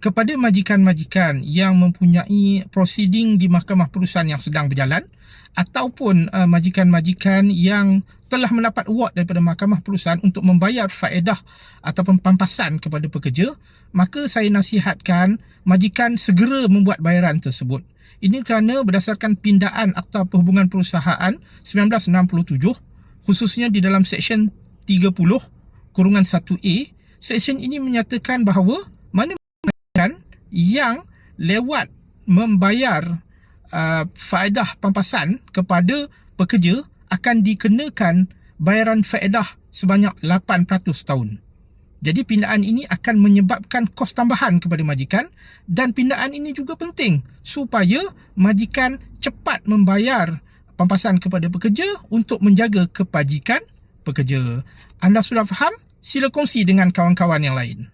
kepada majikan-majikan yang mempunyai proceeding di mahkamah perusahaan yang sedang berjalan ataupun uh, majikan-majikan yang telah mendapat award daripada mahkamah perusahaan untuk membayar faedah ataupun pampasan kepada pekerja, maka saya nasihatkan majikan segera membuat bayaran tersebut. Ini kerana berdasarkan pindaan Akta Perhubungan Perusahaan 1967, khususnya di dalam Seksyen 30 kurungan 1A, Seksyen ini menyatakan bahawa yang lewat membayar uh, faedah pampasan kepada pekerja akan dikenakan bayaran faedah sebanyak 8% tahun. Jadi pindaan ini akan menyebabkan kos tambahan kepada majikan dan pindaan ini juga penting supaya majikan cepat membayar pampasan kepada pekerja untuk menjaga kepajikan pekerja. Anda sudah faham? Sila kongsi dengan kawan-kawan yang lain.